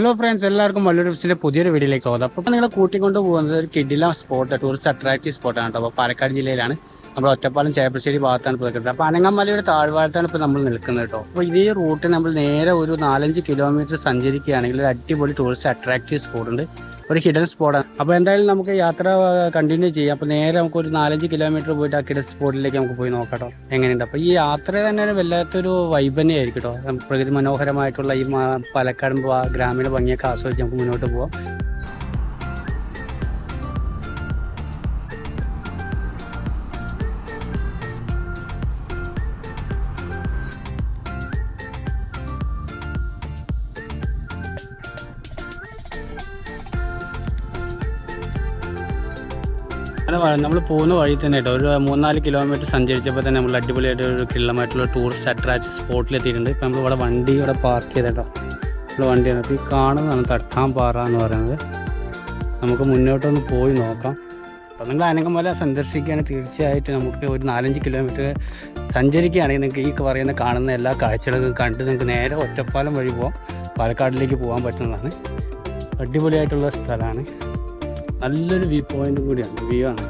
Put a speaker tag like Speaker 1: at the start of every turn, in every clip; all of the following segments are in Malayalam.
Speaker 1: ഹലോ ഫ്രണ്ട്സ് എല്ലാവർക്കും വല്ലൂർ ബിസിന്റെ പുതിയൊരു വീഡിയോയിലേക്ക് പോകുന്നത് അപ്പോൾ നിങ്ങളെ കൂട്ടിക്കൊണ്ട് പോകുന്നത് ഒരു കിഡില സ്പോട്ട് ടൂറിസ്റ്റ് അട്രാക്റ്റീവ് സ്പോട്ടാണ് കേട്ടോ. അപ്പോൾ പാലക്കാട് ജില്ലയിലാണ്. നമ്മൾ ഒറ്റപ്പാലം ചേപ്പശ്ശേരി ഭാഗത്താണ് ഇപ്പോൾ നിൽക്കുന്നത്. അപ്പോൾ അനങ്ങമലയുടെ താഴ്വാരത്താണ് ഇപ്പോൾ നമ്മൾ നിൽക്കുന്നത് കേട്ടോ. അപ്പോൾ ഇതേ റൂട്ട് നമ്മൾ നേരെ ഒരു നാലഞ്ച് കിലോമീറ്റർ സഞ്ചരിക്കുകയാണെങ്കിൽ ഒരു അടിപൊളി ടൂറിസ്റ്റ് അട്രാക്റ്റീവ് സ്പോട്ട് ഉണ്ട്. ഒരു ഹിഡൻ സ്പോട്ടാണ് അപ്പോൾ എന്തായാലും നമുക്ക് യാത്ര കണ്ടിന്യൂ ചെയ്യാം. അപ്പോൾ നേരെ നമുക്ക് ഒരു നാലഞ്ച് കിലോമീറ്റർ പോയിട്ട് ആ ഹിഡൻ സ്പോട്ടിലേക്ക് നമുക്ക് പോയി നോക്കാം എങ്ങനെയുണ്ട്? അപ്പോൾ ഈ യാത്ര തന്നെ ഒരു വല്ലാത്തൊരു വൈബ് തന്നെയായിരിക്കും കേട്ടോ പ്രകൃതി മനോഹരമായിട്ടുള്ള ഈ പാലക്കാട് ഗ്രാമീണ ഭംഗിയൊക്കെ ആസ്വദിച്ച് നമുക്ക് മുന്നോട്ട് പോവാം നമ്മൾ പോകുന്ന വഴി തന്നെ കേട്ടോ. ഒരു മൂന്നാൽ കിലോമീറ്റർ സഞ്ചരിച്ചപ്പോൾ തന്നെ നമ്മൾ അടിപൊളിയായിട്ട് ഒരു കിള്ളമായിട്ടുള്ള ടൂറിസ്റ്റ് അട്രാക്ഷൻ സ്പോട്ടിലെത്തിയിട്ടുണ്ട് ഇപ്പം നമ്മൾ ഇവിടെ വണ്ടി ഇവിടെ പാർക്ക് ചെയ്തിട്ടോ. നമ്മൾ വണ്ടിയാണ് അപ്പോൾ ഈ കാണുന്നതാണ് തട്ടാംപാറ എന്ന് പറയുന്നത്. നമുക്ക് മുന്നോട്ടൊന്ന് പോയി നോക്കാം. അപ്പോൾ നിങ്ങൾ അനങ്ങമല സന്ദർശിക്കുകയാണെങ്കിൽ തീർച്ചയായിട്ടും നമുക്ക് ഒരു നാലഞ്ച് കിലോമീറ്റർ സഞ്ചരിക്കുകയാണെങ്കിൽ നിങ്ങൾക്ക് ഈ പറയുന്ന കാണുന്ന എല്ലാ കാഴ്ചകളും കണ്ട് നിങ്ങൾക്ക് നേരെ ഒറ്റപ്പാലം വഴി പോകാം പാലക്കാടിലേക്ക് പോകാൻ പറ്റുന്നതാണ്. അടിപൊളിയായിട്ടുള്ള സ്ഥലമാണ്. നല്ലൊരു വ്യൂ പോയിന്റ് കൂടിയാണ് വ്യൂ ആണ്.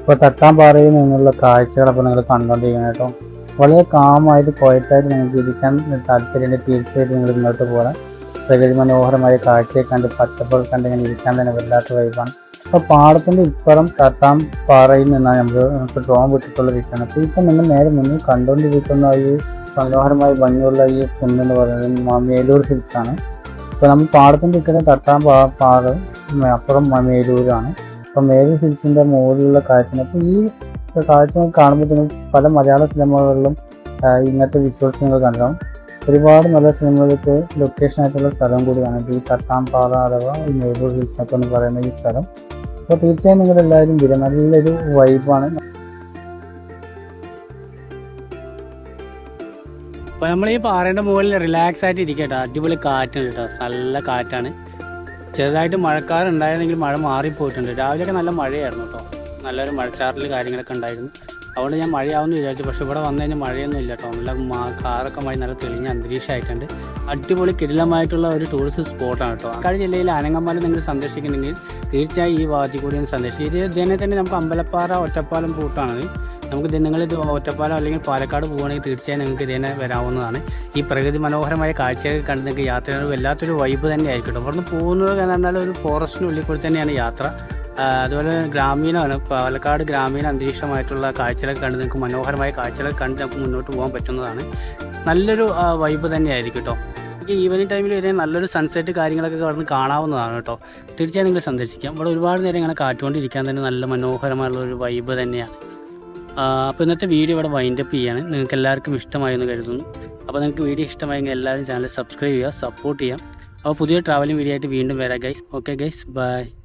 Speaker 2: ഇപ്പോൾ തട്ടാമ്പാറയിൽ നിന്നുള്ള കാഴ്ചകൾ അപ്പോൾ നിങ്ങൾ കണ്ടുകൊണ്ടിരിക്കണം കേട്ടോ. വളരെ കാമായിട്ട് ക്വയറ്റായിട്ട് നിങ്ങൾക്ക് ഇരിക്കാൻ താല്പര്യമുണ്ട്. തീർച്ചയായിട്ടും നിങ്ങൾ ഇങ്ങോട്ട് പോകാം പ്രകൃതി മനോഹരമായ കാഴ്ചയെ കണ്ട് പച്ചപ്പുകൾ കണ്ട് ഇങ്ങനെ ഇരിക്കാൻ തന്നെ വല്ലാത്ത വൈബാണ് അപ്പോൾ പാടത്തിന്റെ ഇപ്പുറം തട്ടാം പാറയിൽ നിന്നാണ് നമ്മൾ നമുക്ക് ഡ്രോൺ വിട്ടിട്ടുള്ള വിഷയമാണ് അപ്പോൾ ഇപ്പം നിങ്ങൾ നേരെ മുന്നിൽ കണ്ടുകൊണ്ടിരിക്കുന്ന ഈ മനോഹരമായ ഭംഗിയുള്ള ഈ കുന്നെന്ന് പറയുന്നത് മേലൂർ ഹിൽസ് ആണ് ഇപ്പോൾ നമ്മൾ പാടത്തിന്റെ ഇക്കരെ തട്ടാൻ പാ പാടം അപ്പുറം മേലൂരാണ്. അപ്പോൾ മേലൂർ ഹിൽസിന്റെ മുകളിലുള്ള കാഴ്ച അപ്പോൾ ഈ കാഴ്ച കാണുമ്പോൾ നിങ്ങൾ പല മലയാള സിനിമകളിലും ഇങ്ങനത്തെ വിഷ്വൽസ് നിങ്ങൾ കണ്ടാവും ഒരുപാട് നല്ല സിനിമകൾക്ക് ലൊക്കേഷൻ ആയിട്ടുള്ള സ്ഥലം കൂടിയാണ് ഈ തട്ടാംപാറ അഥവാ മേലൂർ ഹിൽസ് ഒക്കെ എന്ന് പറയുന്ന ഈ സ്ഥലം. അപ്പോൾ തീർച്ചയായും നിങ്ങൾ എല്ലാവരും വരും നല്ലൊരു വൈബാണ്
Speaker 1: അപ്പോൾ നമ്മൾ ഈ പാറയുടെ മുകളിൽ റിലാക്സ് ആയിട്ട് ഇരിക്കട്ടോ. അടിപൊളി കാറ്റാണ് കേട്ടോ. നല്ല കാറ്റാണ്. ചെറുതായിട്ട് മഴക്കാറുണ്ടായിരുന്നെങ്കിൽ മഴ മാറിപ്പോയിട്ടുണ്ട്. രാവിലെയൊക്കെ നല്ല മഴയായിരുന്നു കേട്ടോ. നല്ലൊരു മഴച്ചാറിൽ കാര്യങ്ങളൊക്കെ ഉണ്ടായിരുന്നു. അതുകൊണ്ട് ഞാൻ മഴയാവുമെന്ന് വിചാരിച്ചു. പക്ഷെ ഇവിടെ വന്നു കഴിഞ്ഞാൽ മഴയൊന്നും ഇല്ല കേട്ടോ. നല്ല കാറൊക്കെ മഴ നല്ല തെളിഞ്ഞ അന്തരീക്ഷമായിട്ടുണ്ട്. അടിപൊളി കിടിലമായിട്ടുള്ള ഒരു ടൂറിസ്റ്റ് സ്പോട്ടാണ് കേട്ടോ. കഴിഞ്ഞ ജില്ലയിൽ അനങ്ങമ്പാലം നിങ്ങൾ സന്ദർശിക്കുന്നുണ്ടെങ്കിൽ തീർച്ചയായും ഈ ഭാഗത്തിൽ കൂടി ഒന്ന് സന്ദർശിക്കും. ഇത് ഇതിനെ തന്നെ നമുക്ക് അമ്പലപ്പാറ ഒറ്റപ്പാലം റൂട്ടാണ് നമുക്ക് നിങ്ങളിത് ഒറ്റപ്പാലം അല്ലെങ്കിൽ പാലക്കാട് പോവുകയാണെങ്കിൽ തീർച്ചയായും നിങ്ങൾക്ക് ഇതിനെ വരാവുന്നതാണ്. ഈ പ്രകൃതി മനോഹരമായ കാഴ്ചകൾ കണ്ട് നിങ്ങൾക്ക് യാത്ര വല്ലാത്തൊരു വൈബ് തന്നെ ആയിരിക്കും ഇവിടുന്ന് പോകുന്നത് എന്ന് പറഞ്ഞാൽ ഒരു ഫോറസ്റ്റിനുള്ളിൽ കൂടി തന്നെയാണ് യാത്ര. അതുപോലെ ഗ്രാമീണമാണ്. പാലക്കാട് ഗ്രാമീണ അന്തരീക്ഷമായിട്ടുള്ള കാഴ്ചകളൊക്കെ കണ്ട് നിങ്ങൾക്ക് മനോഹരമായ കാഴ്ചകളൊക്കെ കണ്ട് നമുക്ക് മുന്നോട്ട് പോകാൻ പറ്റുന്നതാണ്. നല്ലൊരു വൈബ് തന്നെയായിരിക്കും കേട്ടോ. എനിക്ക് ഈവനിങ് ടൈമിൽ വരെ നല്ലൊരു സൺസെറ്റ് കാര്യങ്ങളൊക്കെ കടന്ന് കാണാവുന്നതാണ് കേട്ടോ. തീർച്ചയായും നിങ്ങൾ സന്ദർശിക്കാം. ഇവിടെ ഒരുപാട് നേരം ഇങ്ങനെ കാറ്റുകൊണ്ടിരിക്കാൻ തന്നെ നല്ല മനോഹരമായുള്ള ഒരു വൈബ് തന്നെയാണ്. അപ്പോൾ ഇന്നത്തെ വീഡിയോ ഇവിടെ വൈൻഡപ്പ് ചെയ്യാണ്. നിങ്ങൾക്ക് എല്ലാവർക്കും ഇഷ്ടമായി എന്ന് കരുതുന്നു. അപ്പോൾ നിങ്ങൾക്ക് വീഡിയോ ഇഷ്ടമായെങ്കിൽ എല്ലാവരും ചാനൽ സബ്സ്ക്രൈബ് ചെയ്യുക സപ്പോർട്ട് ചെയ്യാം അപ്പോൾ പുതിയ ട്രാവലിംഗ് വീഡിയോ ആയിട്ട് വീണ്ടും വരാം ഗൈസ് ഓക്കെ ഗൈസ് ബൈ